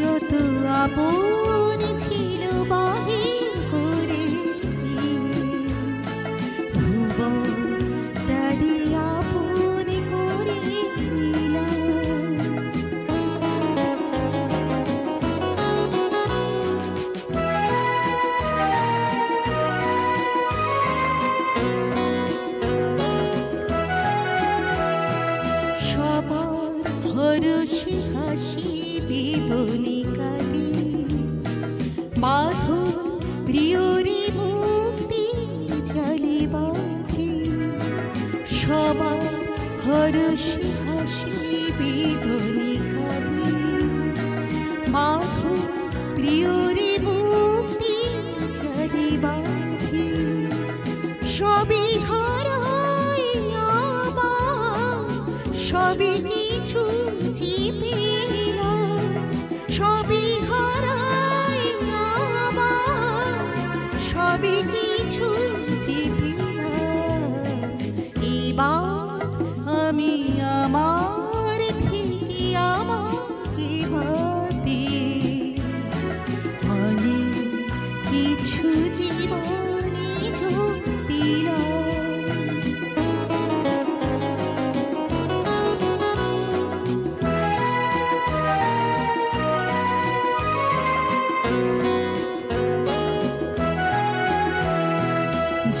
যত আপন ছিল বাহির করে ভুবনটারি আপন করে সবার ভরসে ভরসে হাসি বেদনি কাঁদে বাঁধন প্রিয়রে মুক্তি জালি বাঁধে। সবই হারাই আবার সবই কিছু চিপিলাম সবই হারাই আবার সবই কিছু চিপিলাম এবার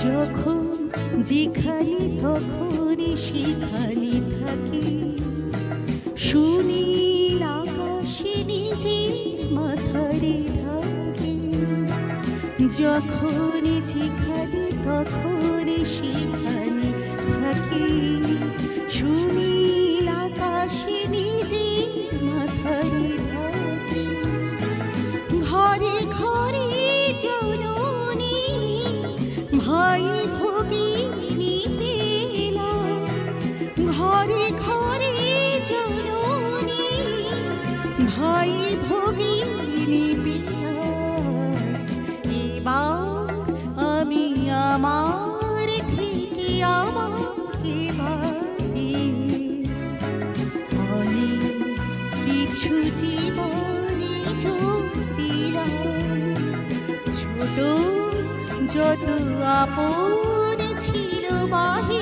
যখন যেখানে তখনই সেখানে থাকি শুনি আকাশে নিজের মাথারে থাকে। যখন যেখানে তখন সেখানে ভাই ভগিনী এবার আমি আমার থেকে আমাকে অনেক কিছু জীবনে চলিলাম ছোট যত আপন ছিল বাহি